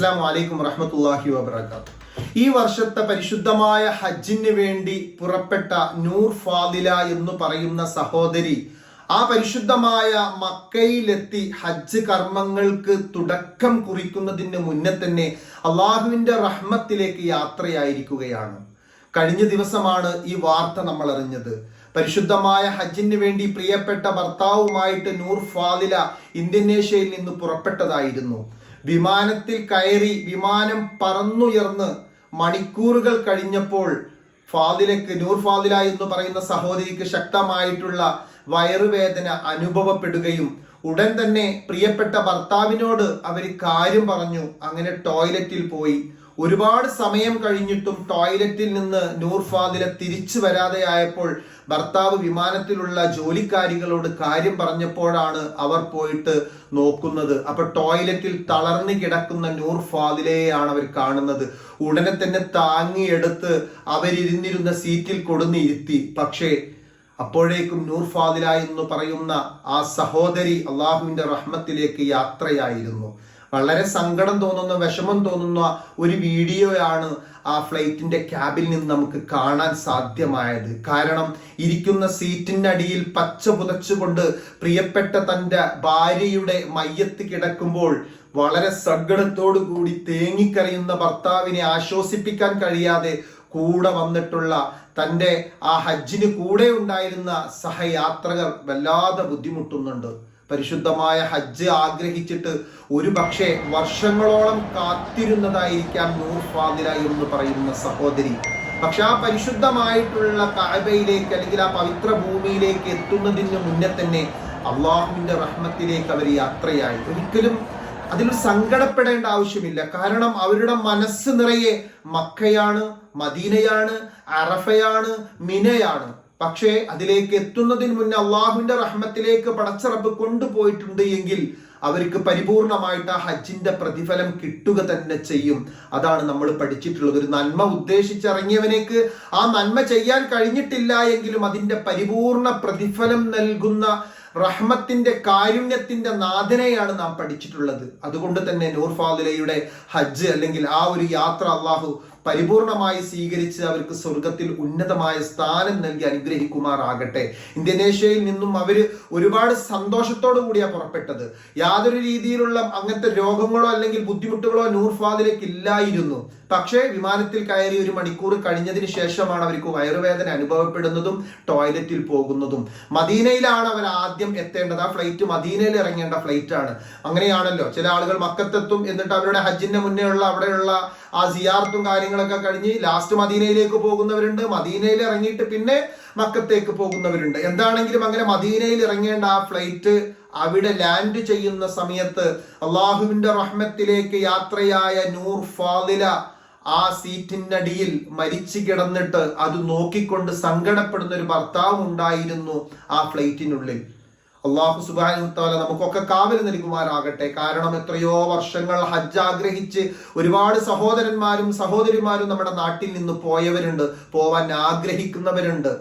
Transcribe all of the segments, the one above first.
അസ്സാം വലൈക്കും വറഹമത്തല്ലാഹി വബർക്കാത്തു ഈ വർഷത്തെ പരിശുദ്ധമായ ഹജ്ജിന് വേണ്ടി പുറപ്പെട്ട നൂർ ഫാദില എന്ന് പറയുന്ന സഹോദരി ആ പരിശുദ്ധമായ മക്കയിലെത്തി ഹജ്ജ് കർമ്മങ്ങൾക്ക് തുടക്കം കുറിക്കുന്നതിന് മുന്നേ തന്നെ അള്ളാഹുവിന്റെ റഹ്മത്തിലേക്ക് യാത്രയായിരിക്കുകയാണ്. കഴിഞ്ഞ ദിവസമാണ് ഈ വാർത്ത നമ്മൾ അറിഞ്ഞത് പരിശുദ്ധമായ ഹജ്ജിന് വേണ്ടി പ്രിയപ്പെട്ട ഭർത്താവുമായിട്ട് നൂർ ഫാദില ഇന്തോനേഷ്യയിൽ നിന്ന് പുറപ്പെട്ടതായിരുന്നു. വിമാനത്തിൽ കയറി വിമാനം പറന്നുയർന്ന് മണിക്കൂറുകൾ കഴിഞ്ഞപ്പോൾ ഫാദിലക്ക് നൂർ ഫാദില എന്ന് പറയുന്ന സഹോദരിക്ക് ശക്തമായിട്ടുള്ള വയറുവേദന അനുഭവപ്പെടുകയും ഉടൻ തന്നെ പ്രിയപ്പെട്ട ഭർത്താവിനോട് അവർ കാര്യം പറഞ്ഞു. അങ്ങനെ ടോയ്ലറ്റിൽ പോയി. ഒരുപാട് സമയം കഴിഞ്ഞിട്ടും ടോയ്ലറ്റിൽ നിന്ന് നൂർ തിരിച്ചു വരാതെ ആയപ്പോൾ ഭർത്താവ് വിമാനത്തിലുള്ള ജോലിക്കാരികളോട് കാര്യം പറഞ്ഞപ്പോഴാണ് അവർ പോയിട്ട് നോക്കുന്നത്. അപ്പൊ ടോയ്ലറ്റിൽ തളർന്നു കിടക്കുന്ന നൂർ ഫാദിലയെയാണ് അവർ കാണുന്നത്. ഉടനെ തന്നെ താങ്ങിയെടുത്ത് അവരിരുന്നിരുന്ന സീറ്റിൽ കൊടുന്നിരുത്തി പക്ഷേ അപ്പോഴേക്കും നൂർ ഫാദില എന്ന് പറയുന്ന ആ സഹോദരി അള്ളാഹുവിന്റെ റഹ്മത്തിലേക്ക് യാത്രയായിരുന്നു. വളരെ സങ്കടം തോന്നുന്ന വിഷമം തോന്നുന്ന ഒരു വീഡിയോയാണ് ആ ഫ്ലൈറ്റിന്റെ ക്യാബിൽ നിന്ന് നമുക്ക് കാണാൻ സാധ്യമായത്. കാരണം ഇരിക്കുന്ന സീറ്റിനടിയിൽ പച്ച പുതച്ചുകൊണ്ട് പ്രിയപ്പെട്ട തന്റെ ഭാര്യയുടെ മയ്യത്ത് കിടക്കുമ്പോൾ വളരെ സങ്കടത്തോടു കൂടി തേങ്ങിക്കറിയുന്ന ഭർത്താവിനെ ആശ്വസിപ്പിക്കാൻ കഴിയാതെ കൂടെ വന്നിട്ടുള്ള തന്റെ ആ ഹജ്ജിന് കൂടെ ഉണ്ടായിരുന്ന സഹയാത്രകർ വല്ലാതെ ബുദ്ധിമുട്ടുന്നുണ്ട്. പരിശുദ്ധമായ ഹജ്ജ് ആഗ്രഹിച്ചിട്ട് ഒരു പക്ഷേ വർഷങ്ങളോളം കാത്തിരുന്നതായിരിക്കാം നൂർ ഫാദില എന്ന് പറയുന്ന സഹോദരി. പക്ഷെ ആ പരിശുദ്ധമായിട്ടുള്ള കാബയിലേക്ക് അല്ലെങ്കിൽ ആ പവിത്ര ഭൂമിയിലേക്ക് എത്തുന്നതിന് മുന്നേ തന്നെ അള്ളാഹുവിന്റെ റഹ്മത്തിലേക്ക് അവർ യാത്രയായി. ഒരിക്കലും അതിൽ സങ്കടപ്പെടേണ്ട ആവശ്യമില്ല. കാരണം അവരുടെ മനസ്സ് നിറയെ മക്കയാണ് മദീനയാണ് അറഫയാണ് മിനയാണ്. പക്ഷേ അതിലേക്ക് എത്തുന്നതിന് മുന്നേ അള്ളാഹുവിന്റെ റഹ്മത്തിലേക്ക് പടച്ചറബ് കൊണ്ടുപോയിട്ടുണ്ട് എങ്കിൽ അവർക്ക് പരിപൂർണമായിട്ട് ആ ഹജ്ജിന്റെ പ്രതിഫലം കിട്ടുക തന്നെ ചെയ്യും. അതാണ് നമ്മൾ പഠിച്ചിട്ടുള്ളത്. ഒരു നന്മ ഉദ്ദേശിച്ചിറങ്ങിയവനേക്ക് ആ നന്മ ചെയ്യാൻ കഴിഞ്ഞിട്ടില്ല എങ്കിലും അതിന്റെ പരിപൂർണ പ്രതിഫലം നൽകുന്ന റഹ്മത്തിന്റെ കാരുണ്യത്തിന്റെ നാഥനെയാണ് നാം പഠിച്ചിട്ടുള്ളത്. അതുകൊണ്ട് തന്നെ നൂർഫാദിലയുടെ ഹജ്ജ് അല്ലെങ്കിൽ ആ ഒരു യാത്ര അള്ളാഹു പരിപൂർണമായി സ്വീകരിച്ച് അവർക്ക് സ്വർഗത്തിൽ ഉന്നതമായ സ്ഥാനം നൽകി അനുഗ്രഹിക്കുമാറാകട്ടെ. ഇന്തോനേഷ്യയിൽ നിന്നും അവർ ഒരുപാട് സന്തോഷത്തോടു കൂടിയാണ് പുറപ്പെട്ടത്. യാതൊരു രീതിയിലുള്ള അങ്ങനത്തെ രോഗങ്ങളോ അല്ലെങ്കിൽ ബുദ്ധിമുട്ടുകളോ നൂർ ഫാദിലേക്ക് ഇല്ലായിരുന്നു. പക്ഷേ വിമാനത്തിൽ കയറി ഒരു മണിക്കൂർ കഴിഞ്ഞതിന് ശേഷമാണ് അവർക്ക് വയറുവേദന അനുഭവപ്പെടുന്നതും ടോയ്ലറ്റിൽ പോകുന്നതും. മദീനയിലാണ് അവർ ആദ്യം എത്തേണ്ടത്. ആ ഫ്ലൈറ്റ് മദീനയിൽ ഇറങ്ങേണ്ട ഫ്ലൈറ്റ് ആണ് അങ്ങനെയാണല്ലോ. ചില ആളുകൾ മക്കത്തെത്തും എന്നിട്ട് അവരുടെ ഹജ്ജിന്റെ മുന്നേ ഉള്ള അവിടെയുള്ള ആ സിയാർത്തും കാര്യങ്ങളൊക്കെ കഴിഞ്ഞ് ലാസ്റ്റ് മദീനയിലേക്ക് പോകുന്നവരുണ്ട്. മദീനയിൽ ഇറങ്ങിയിട്ട് പിന്നെ മക്കത്തേക്ക് പോകുന്നവരുണ്ട്. എന്താണെങ്കിലും അങ്ങനെ മദീനയിൽ ഇറങ്ങേണ്ട ആ ഫ്ലൈറ്റ് അവിടെ ലാൻഡ് ചെയ്യുന്ന സമയത്ത് അള്ളാഹുവിന്റെ റഹ്മത്തിലേക്ക് യാത്രയായ നൂർ ഫാദില ആ സീറ്റിനടിയിൽ മരിച്ചു കിടന്നിട്ട് അത് നോക്കിക്കൊണ്ട് സങ്കടപ്പെടുന്ന ഒരു ഭർത്താവ് ഉണ്ടായിരുന്നു ആ ഫ്ലൈറ്റിനുള്ളിൽ അള്ളാഹു സുബാനുത്താല നമുക്കൊക്കെ കാവൽ നൽകുമാറാകട്ടെ. കാരണം എത്രയോ വർഷങ്ങൾ ഹജ്ജ് ആഗ്രഹിച്ച് ഒരുപാട് സഹോദരന്മാരും സഹോദരിമാരും നമ്മുടെ നാട്ടിൽ നിന്ന് പോയവരുണ്ട് പോവാൻ ആഗ്രഹിക്കുന്നവരുണ്ട്.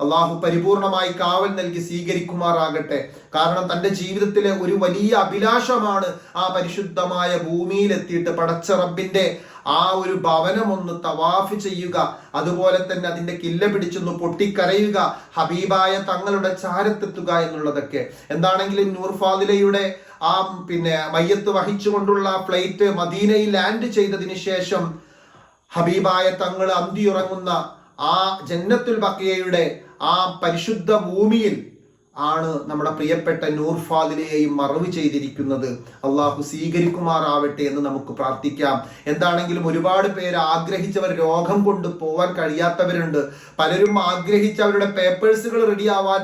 അള്ളാഹു പരിപൂർണമായി കാവൽ നൽകി സ്വീകരിക്കുമാറാകട്ടെ. കാരണം തന്റെ ജീവിതത്തിലെ ഒരു വലിയ അഭിലാഷമാണ് ആ പരിശുദ്ധമായ ഭൂമിയിലെത്തിയിട്ട് പടച്ച റബ്ബിന്റെ ഒരു ഭവനം ഒന്ന് തവാഫ് ചെയ്യുക. അതുപോലെ തന്നെ അതിന്റെ കില്ല പിടിച്ചൊന്ന് പൊട്ടിക്കരയുക. ഹബീബായ തങ്ങളുടെ ചാരത്തെത്തുക എന്നുള്ളതൊക്കെ. എന്താണെങ്കിലും നൂർ ഫാദിലയുടെ ആ പിന്നെ മയ്യത്ത് വഹിച്ചുകൊണ്ടുള്ള ഫ്ലൈറ്റ് മദീനയിൽ ലാൻഡ് ചെയ്തതിന് ശേഷം ഹബീബായ തങ്ങൾ അന്തിയുറങ്ങുന്ന ആ ജന്നത്തുൽ ബക്കിയയുടെ ആ പരിശുദ്ധ ഭൂമിയിൽ ആണ് നമ്മുടെ പ്രിയപ്പെട്ട നൂർ ഫാദിലെയും മറവ് ചെയ്തിരിക്കുന്നത്. അള്ളാഹു സ്വീകരിക്കുമാറാവട്ടെ എന്ന് നമുക്ക് പ്രാർത്ഥിക്കാം. എന്താണെങ്കിലും ഒരുപാട് പേര് ആഗ്രഹിച്ചവർ രോഗം കൊണ്ട് പോവാൻ കഴിയാത്തവരുണ്ട്. പലരും ആഗ്രഹിച്ച അവരുടെ പേപ്പേഴ്സുകൾ റെഡിയാവാൻ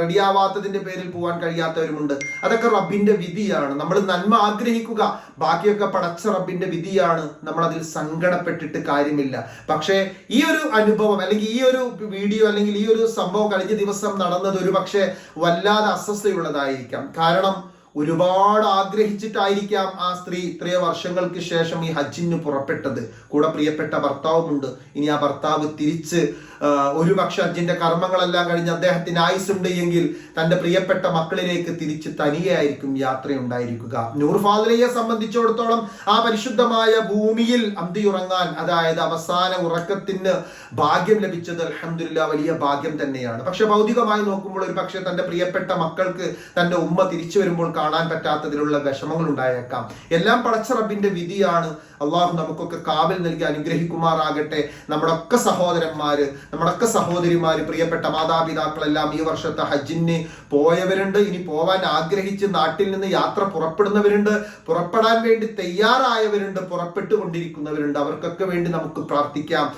റെഡിയാവാത്തതിന്റെ പേരിൽ പോവാൻ കഴിയാത്തവരുമുണ്ട്. അതൊക്കെ റബ്ബിന്റെ വിധിയാണ്. നമ്മൾ നന്മ ആഗ്രഹിക്കുക ബാക്കിയൊക്കെ പടച്ച റബ്ബിന്റെ വിധിയാണ്. നമ്മൾ അതിൽ സങ്കടപ്പെട്ടിട്ട് കാര്യമില്ല. പക്ഷേ ഈ ഒരു അനുഭവം അല്ലെങ്കിൽ ഈ ഒരു വീഡിയോ അല്ലെങ്കിൽ ഈ ഒരു സംഭവം കഴിഞ്ഞ ദിവസം നടന്നത് ഒരു പക്ഷേ വല്ലാതെ അസ്വസ്ഥയുള്ളതായിരിക്കാം കാരണം ഒരുപാട് ആഗ്രഹിച്ചിട്ടായിരിക്കാം ആ സ്ത്രീ ഇത്രയോ വർഷങ്ങൾക്ക് ശേഷം ഈ ഹജ്ജിന് പുറപ്പെട്ടത്. കൂടെ പ്രിയപ്പെട്ട ഭർത്താവുമുണ്ട്. ഇനി ആ ഭർത്താവ് തിരിച്ച് ആ, ഒരു പക്ഷെ ഹജ്ജിന്റെ കർമ്മങ്ങളെല്ലാം കഴിഞ്ഞ് അദ്ദേഹത്തിന് ആയുസുണ്ട് എങ്കിൽ തന്റെ പ്രിയപ്പെട്ട മക്കളിലേക്ക് തിരിച്ച് തനിയായിരിക്കും യാത്രയുണ്ടായിരിക്കുക. നൂർ ഫാദിലയെ സംബന്ധിച്ചിടത്തോളം ആ പരിശുദ്ധമായ ഭൂമിയിൽ അന്തിയുറങ്ങാൻ അതായത് അവസാന ഉറക്കത്തിന് ഭാഗ്യം ലഭിച്ചത് അലഹമില്ല വലിയ ഭാഗ്യം തന്നെയാണ്. പക്ഷെ ഭൗതികമായി നോക്കുമ്പോൾ ഒരു പക്ഷേ തന്റെ പ്രിയപ്പെട്ട മക്കൾക്ക് തന്റെ ഉമ്മ തിരിച്ചു വരുമ്പോൾ കാണാൻ പറ്റാത്തതിലുള്ള വിഷമങ്ങൾ ഉണ്ടായേക്കാം. എല്ലാം പടച്ച റബ്ബിന്റെ വിധിയാണ്. അള്ളാഹു നമുക്കൊക്കെ കാവൽ നൽകി അനുഗ്രഹിക്കുമാറാകട്ടെ. നമ്മുടെ ഒക്കെ സഹോദരന്മാര് നമ്മുടെ സഹോദരിമാർ പ്രിയപ്പെട്ട മാതാപിതാക്കളെല്ലാം ഈ വർഷത്തെ ഹജ്ജിന് പോയവരുണ്ട്. ഇനി പോവാൻ ആഗ്രഹിച്ച് നാട്ടിൽ നിന്ന് യാത്ര പുറപ്പെടുന്നവരുണ്ട്. പുറപ്പെടാൻ വേണ്ടി തയ്യാറായവരുണ്ട്. പുറപ്പെട്ടുകൊണ്ടിരിക്കുന്നവരുണ്ട്. അവർക്കൊക്കെ വേണ്ടി നമുക്ക് പ്രാർത്ഥിക്കാം.